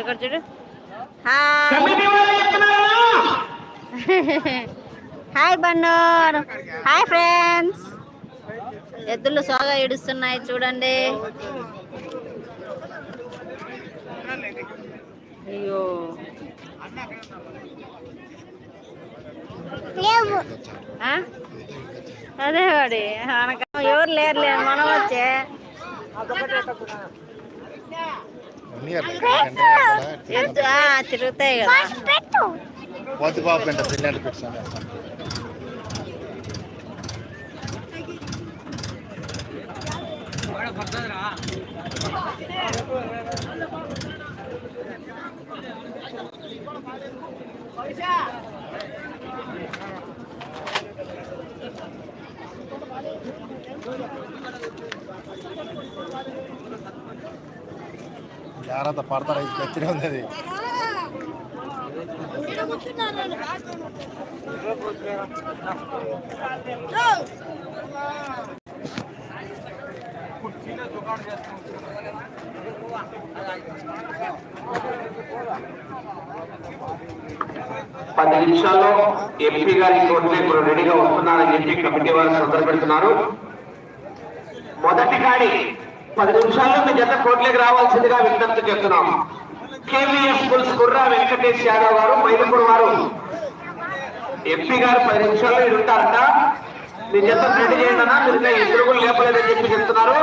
ఇక్కడ చూడు. Hi. Hi Bannur. Hi friends. ఎద్దులు సోగా ఇడుస్తున్నాయి చూడండి. అయ్యో? అదే వాడి. మనకు ఎవరు లేరు లేరు మనం వచ్చే. తిరుగుతాయి కదా పోతి బాబు అంట పిల్లలు పెట్టాను జాగ్రత్త పడతారు? ఇది గట్టిగా ఉంది అది పది నిమిషాల్లో ఎంపీ గారి కోర్టులో ఇప్పుడు రెడీగా వస్తున్నారని చెప్పి కమిటీ వారు సందర్భిస్తున్నారు మొదటి గాడి పది నిమిషాల్లో మీ జత కోట్లకి రావాల్సిందిగా విజ్ఞప్తి చెప్తున్నాం కేవీఎస్ స్కూల్స్ కుర్రా వెంకటేష్ యాదవ్ గారు మైదుపూర్ వారు. ఎంపీ గారు పది నిమిషాల్లో ఇది ఉంటారట. మీ జత రెడీ చేయండి అన్న మీరు ఇంకా ఎదురుగులు లేపలేదని చెప్పి చెప్తున్నారు.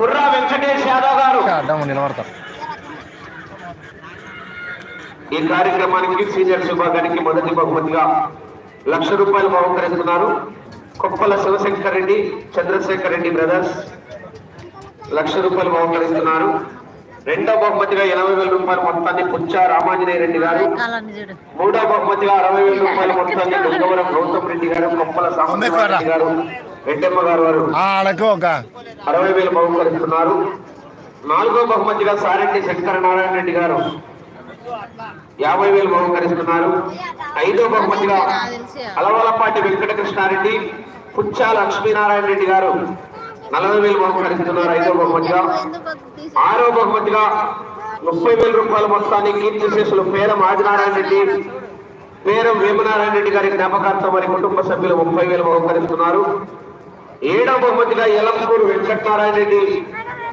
కుర్రా వెంకటేష్ యాదవ్ గారు. అడ్డం ఈ కార్యక్రమానికి సీనియర్ విభాగానికి మొదటి బహుమతిగా లక్ష రూపాయలు బహుకరిస్తున్నారు. కొప్పల శివశంకర్ రెడ్డి చంద్రశేఖర్ రెడ్డి బ్రదర్స్. లక్ష రూపాయలు బహుకరిస్తున్నారు రెండో బహుమతిగా ఎనభై వేల రూపాయల మొత్తాన్ని పుచ్చా రామాంజనేయ రెడ్డి గారు. మూడో బహుమతిగా అరవై వేల రూపాయల మొత్తాన్ని దుర్గవరం గౌతమ్ రెడ్డి గారు కొప్పల రెడ్డి గారు రెడ్డమ్మ గారు వారు. అరవై వేలు బహుకరిస్తున్నారు నాలుగో బహుమతిగా సారెడ్డి శంకర నారాయణ రెడ్డి గారు. యాభై వేలు బహుకరిస్తున్నారు ఐదో బహుమతిగా అలవలపాటి వెంకటకృష్ణారెడ్డి పుచ్చా లక్ష్మీనారాయణ రెడ్డి గారు నలభై వేలు బహుకరిస్తున్నారు ఐదో బహుమతిగా. ఆరో బహుమతిగా ముప్పై వేల రూపాయల మొత్తాన్ని కీర్తి శేషులు పేరం ఆదినారాయణ రెడ్డి పేరం వేమనారాయణ రెడ్డి గారి జ్ఞాపకార్థం వారి కుటుంబ సభ్యులు ముప్పై వేలు బహుకరిస్తున్నారు ఏడవ బహుమతిగా ఎలంపూరు వెంకటనారాయణ రెడ్డి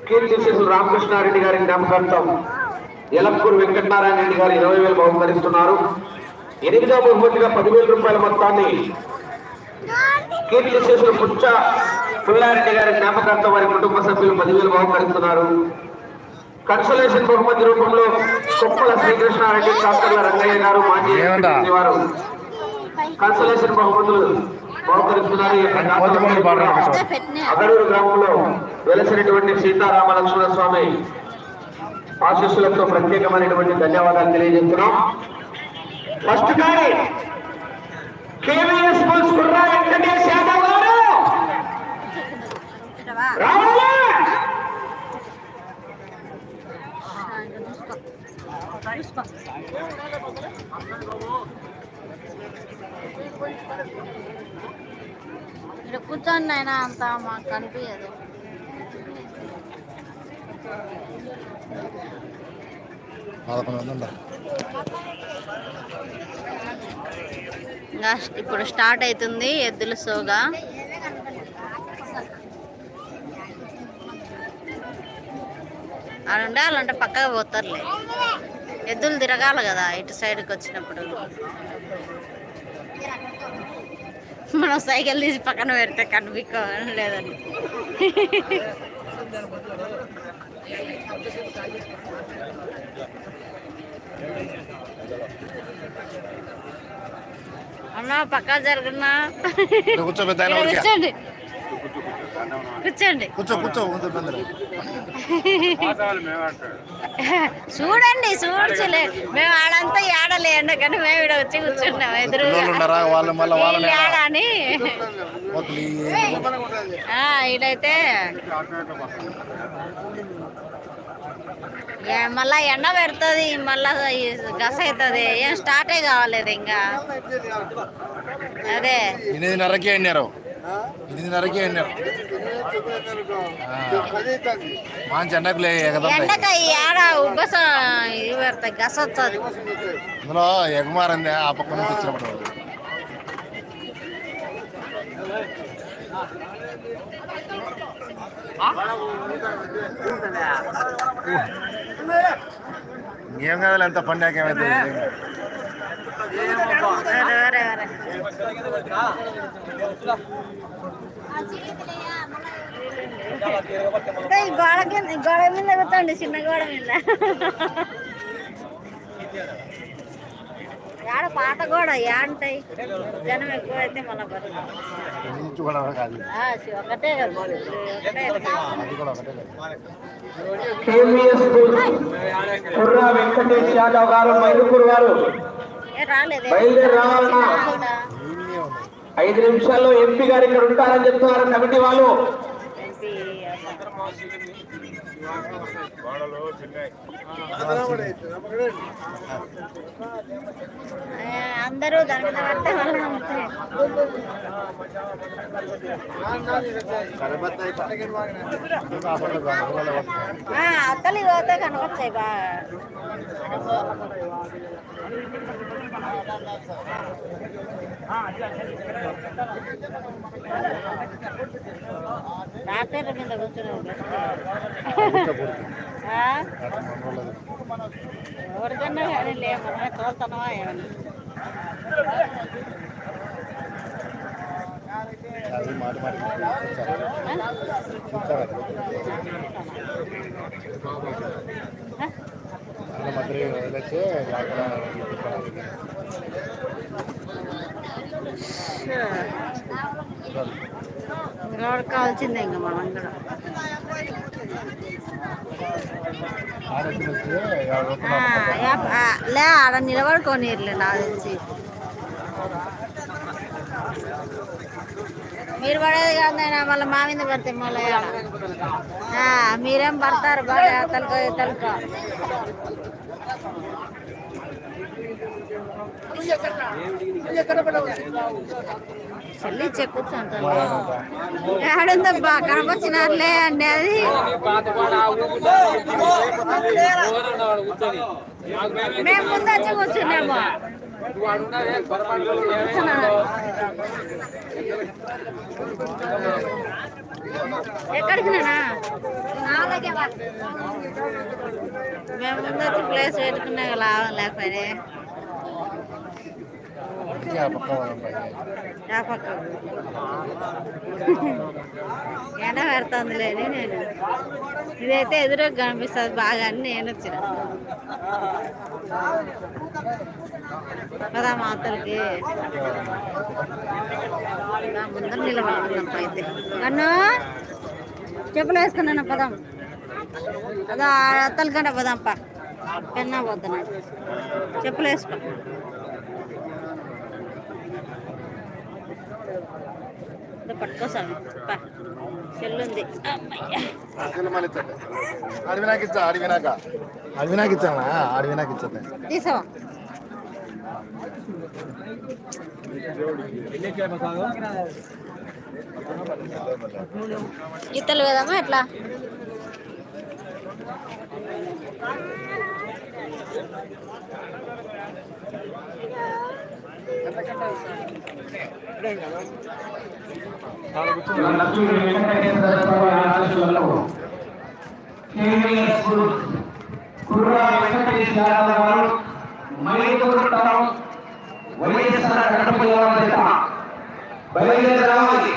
కీర్తి శేషులు రామకృష్ణారెడ్డి గారి జ్ఞాపకార్థం ఎలంపూరు వెంకటనారాయణ రెడ్డి గారు ఇరవై వేలు బహుకరిస్తున్నారు. ఎనిమిదవ బహుమతిగా పదివేల రూపాయల మొత్తాన్ని కీర్తి శేషులు పుచ్చ పుల్లారెడ్డి గారి జ్ఞాపకార్థం వారి కుటుంబ సభ్యులు పదివేలు బహుకరిస్తున్నారు. కన్సలేషన్ బహుమతి రూపంలో కుప్పల శ్రీకృష్ణారెడ్డి కాకర్ల రంగయ్య గారు మాజీ వారు కన్సలేషన్ బహుమతులు బహుకరిస్తున్నారు. అగడూరు గ్రామంలో వెలసినటువంటి సీతారామ లక్ష్మణ స్వామి ఆశీస్సులతో ప్రత్యేకమైనటువంటి ధన్యవాదాలు తెలియజేస్తున్నాం. ఫస్ట్ గారి కేవీఎస్ స్కూల్స్ కుర్రా వెంకటేష్ యాదవ్ గారు. ఇక్కడ కూర్చోండి అయినా అంత మాకు కనిపించదు పదకొండు వందలు ఇప్పుడు స్టార్ట్ అవుతుంది ఎద్దుల సోగా. అలా ఉండాలంటే పక్కగా పోతారులే. ఎద్దులు తిరగాలి కదా ఇటు సైడ్కి వచ్చినప్పుడు. మనం సైకిల్ తీసి పక్కన పెడితే కనిపించలేదండి అన్నా పక్క జరుగున్నా. కూర్చోండి. కూర్చోండి. కూర్చో కూర్చో. చూడండి చూడలే మేము ఆడంతా ఏడలేండి కానీ మేము ఇక్కడ వచ్చి కూర్చున్నాం ఎదురు ఉన్నారా వాళ్ళు మళ్ళీ ఏడ ఎండ పెడుతుంది మళ్ళా గస అవుతుంది ఏం స్టార్టే కావాలేదు ఇంకా. అదే. ఎనిమిదిన్నరకే అన్నారు. ఎనిమిదిన్నరకే అన్నారు. మంచి ఎండకు ఎండక ఆడ ఉబ్బస ఇది పెడతాయి గస వస్తుంది. ఇందులో ఎగమారింది ఆ పక్క నుంచి వచ్చినప్పుడు. ఏం కాదు పండాక ఇంకా ఈ గోడ కింద గోడ మీద చిన్న గోడ మీద. యాడ పాత గోడ యాడుంటాయి జనం ఎక్కువ అయితే మళ్ళీ కూడా ఒకటే కూడా వెంకటేష్ యాదవ్ గారు గారు బయలుదేరి రావాలన్నా? కూడా. ఐదు నిమిషాల్లో ఎంపీ గారు ఇక్కడ ఉంటారని చెప్తున్నారు కమిటీ వాళ్ళు అందరూ దాని పడితే వాళ్ళు అత్తలు పోతే కనపచ్చాయి బాగా రాత్రి మీద కూర్చున్నాం కూర్చోకూడదు. ఆ? అట్లా మనోళ్ళది. ఎవరికన్నా కానీ లేమన్నా తోలుతున్నావా ఏమన్నా అది మాటి మాటికి కూర్చోరు. కూర్చోరు అట్లా. అట్లా మధ్య వదిలేసి అక్కడ కూర్చోవాలి. రోడ్ కావాల్సిందే ఇంకా మనం కూడా లే ఆడ నిలబడుకొని నాకు తెలిసి మీరు పడేది కాదైనా మళ్ళీ మా మీద పడితే మళ్ళీ మీరేం పడతారు బాగా తలక తలక చెల్లి చెక్కుతుంటారు కనపచ్చినారులే అండి అది మేము ముందు వచ్చి కూర్చున్నాము. ఎక్కడికి నానా మేము ముందు వచ్చి ప్లేస్ పెట్టుకున్నా లాభం లేకపోతే ఆ పక్క వాళ్ళ ఆ పక్క ఎండ పెడుతుందిలే నేను. ఇదైతే ఎదురుగా కనిపిస్తుంది బాగా అని నేను వచ్చిన. కదా మాతలకి ముందర నిలబడుతున్నాం అయితే. అన్ను చెప్పులు వేసుకున్నాను పదం. అదో అత్తల కంట పదంప. పెన్నా పోతున్నాడు చెప్పులు వేసుకో. ఇదో పట్టుకోసామి పా. చెల్లుంది. అమ్మయ్య. అసలు మళ్ళీ ఇచ్చండి అడవి నాకు ఇచ్చా అడవి నాక అడవి నాకు ఇచ్చానా అడవి నాకు ఇచ్చండి తీసావా? ఇత్తలు కదమ్మా ఎట్లా? లక్ష్మీ వెంకటేశ్వర టౌన్ వైఎస్ఆర్ కడప జిల్లా బయలుదేరి రావాలి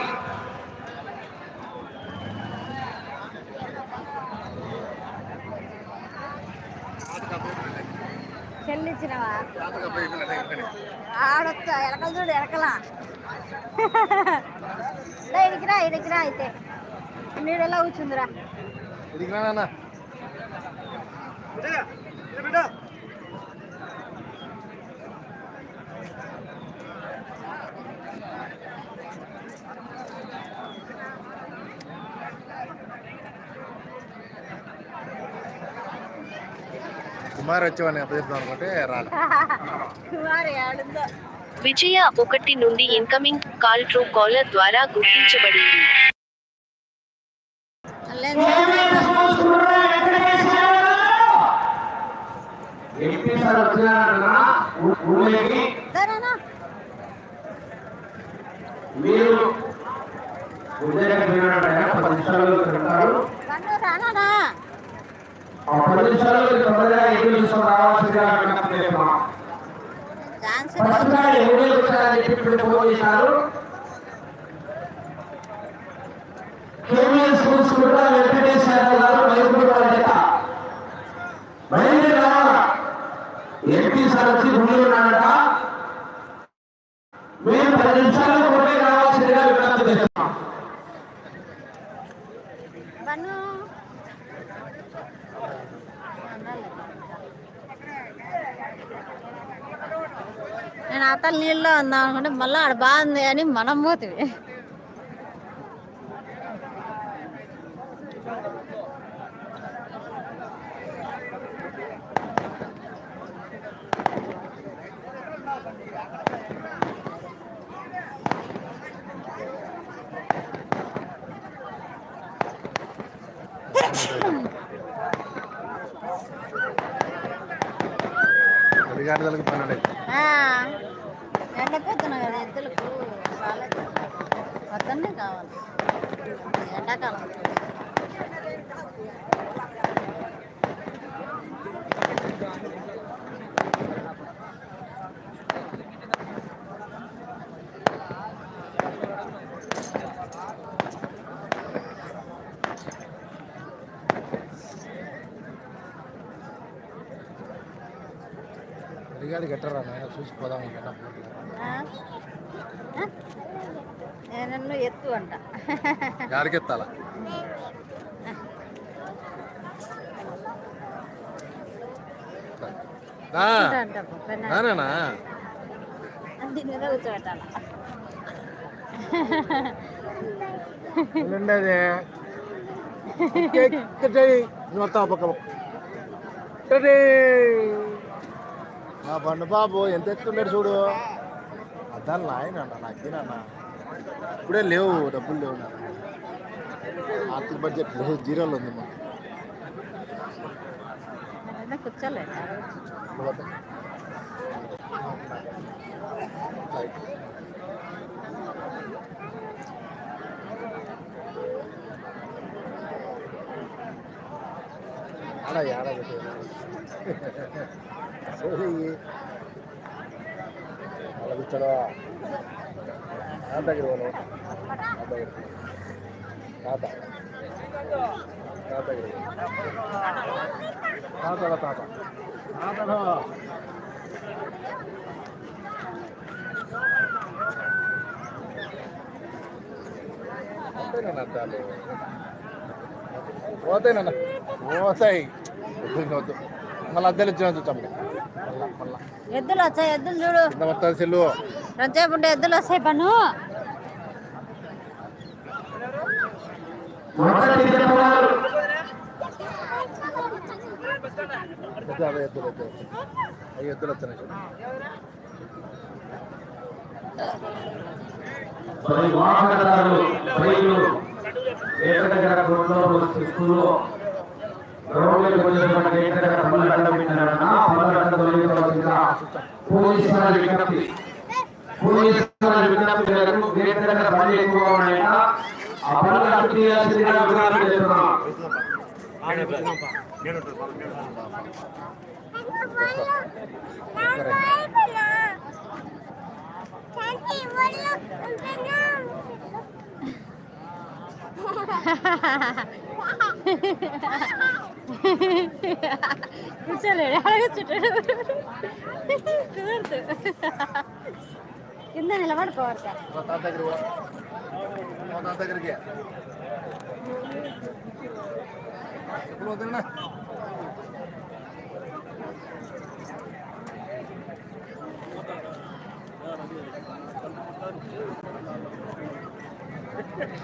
ఆడొచ్చా ఎలకలు చూడు ఎలకలా లే, ఇడికిరా ఇడికిరా అయితే. నీడెలా కూర్చుందిరా? ఇడిగినా కుమార్ వచ్చేవాడిని అప్పచెప్తాం అనుకుంటే విజయ ఒకటి నుండి ఇన్కమింగ్ కాల్ ట్రూ కాలర్ ద్వారా గుర్తించబడింది. మీరు పది పది నిమిషాల్లో తొందరగా ఎదురు చూసుకొని రావాల్సిందిగా విజ్ఞప్తి చేస్తున్నాం ఛాన్స్ ఎవరు వచ్చారని చెప్పి ఇప్పుడు ఫోన్ చేశారు కేవీఎస్ స్కూల్స్ కూడా గారు మైసూరు వారి చేత బయలుదేరి రావాలా ఎంపీ సార్ వచ్చి ఉన్నాడట మేము పది నిమిషాల్లో కొట్టే రావాల్సిందిగా విజ్ఞప్తి చేస్తున్నాం నేను అతను నీళ్ళలో ఉందాం అనుకుంటే మళ్ళీ ఆడ బాగుంది అని మనం పోతుంది అడిగాడదలకు పన్నెండు ఎండకొద్దున కదా ఎద్దులకు చాలా కావాలి. ఎండాకాలం. అడిగాడు గట్టరా నాయన చూసి పోదాం అనుకున్నా. ఆ? ఆ? నేను ఎత్తు అంట గాడికెత్తాలా దా. అంట పక్కన. నానేనా దీని మీద కూర్చోబెట్టాల ఉండేది వస్తావు పక్క నా బండు బాబు ఎంత ఎత్తుండేది చూడు? అద్దాలు అన్న నాకేనన్నా ఇప్పుడే లేవు డబ్బులు లేవు నాకు ఆర్థిక బడ్జెట్ లేదు జీరోలో ఉంది మాకు. ఆడ ఆడ కూర్చోడా నా దగ్గర పోను నా దగ్గర తాత తాత దగ్గర తాతల తాత తాతలో పోతాయి అద్దాలు. పోతాయి నాన్న. పోతాయి. మళ్ళీ అద్దెలు ఇచ్చిన చూస్తాం ఎద్దులు వచ్చాయి ఎద్దులు చూడు. సెల్లు. రంచేపు ఉంటే ఎద్దులు వస్తాయి అదే ఎద్దులు పది వాహనదారులు రోడ్లో స్కూల్లో రోడ్లకు వచ్చేటువంటి ఏక దగ్గర పనులు అడ్డం పెట్టినారన్న పనులు అడ్డం తొలగించవలసిందిగా పోలీసు వారి విజ్ఞప్తి పోలీసు వారి విజ్ఞప్తి குச்சல அழகச்சுட்டு தூர்த்து இந்த நிலவாடு போவார்க்க தாத்தா இருக்கே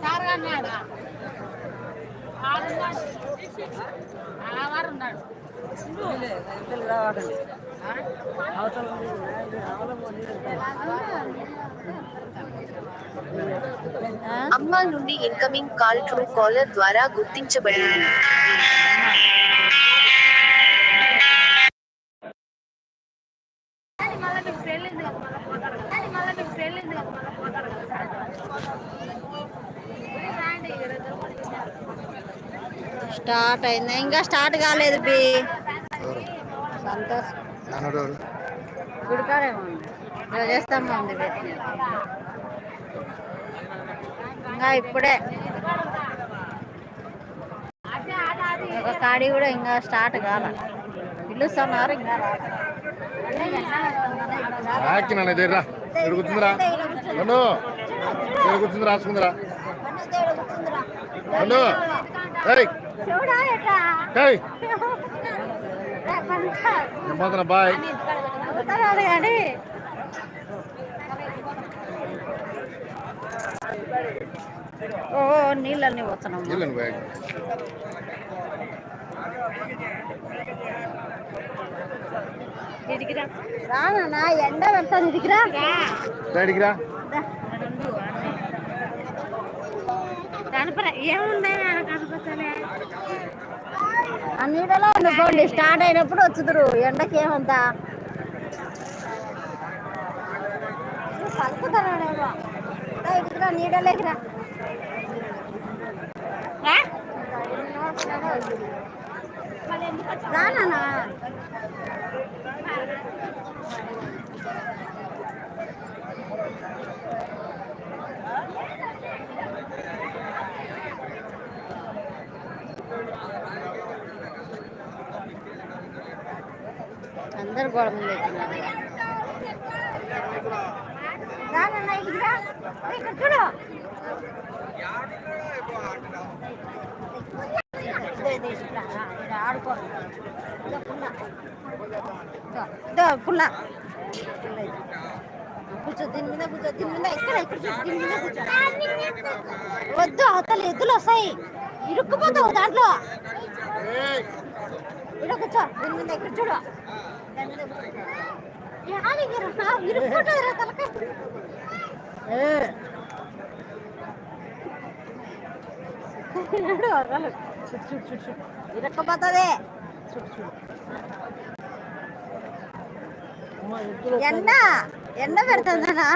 సార్ అన్నాడు ఆడున్నాడు. ఉన్నాడు అమ్మా నుండి ఇన్కమింగ్ కాల్ ట్రూ కాలర్ ద్వారా గుర్తించబడింది. స్టార్ట్ అయింది? ఇంకా స్టార్ట్ కాలేదు బి. సంతోష్ గుడికాడేమో చేస్తామో ఉంది. ఇంకా ఇప్పుడే. ఒక కాడి కూడా ఇంకా స్టార్ట్ కాల. పిలుస్తున్నారు ఇంకా ఇక్కడ కూర్చుందిరా. ఇక్కడ కూర్చుంది రాసుకుందిరా. నన్ను. ఏయ్. చూడా ఎట్లా? ఏయ్. రే, పంచా. నేను పోతున్నా బాయ్ అవుతారు కానీ ఓ నీళ్ళన్నీ పోతున్నాం వెళ్ళండి బాయ్ ఇదిగిరా రానా ఎండ పెడతాను ఇదిగిరా డాడీకి రా. కనపర ఏమున్నాయి కనపరచలే ఆ నీడలో స్టార్ట్ అయినప్పుడు వచ్చుదురు. ఎండకి ఏమంతా? పలుకుతానేమో ఇదిగిరా నీడలేకిరా రానా అందరు గోడ ముందు ఎక్కినారు ఇక్కడ చూడు. ఆడుకో పుల్ల కూర్చో దీని మీద కూర్చో దీని మీద ఇక్కడ ఇక్కడ దీని మీద కూర్చో వద్దు అవతల ఎద్దులు వస్తాయి ఇరుక్కుపోతావు దాంట్లో ఇక్కడ కూర్చో దీని మీద ఇక్కడ చూడు దాని మీద కూర్చో. యాడికి రా? తలకాయ. ఏ. చూడు, అసలు. చూడు, చూడు, చూడు, చూడు. ఇరుక్కుపోతుంది చూడు, చూడు. ఎండ ఎండ పెడుతుందనా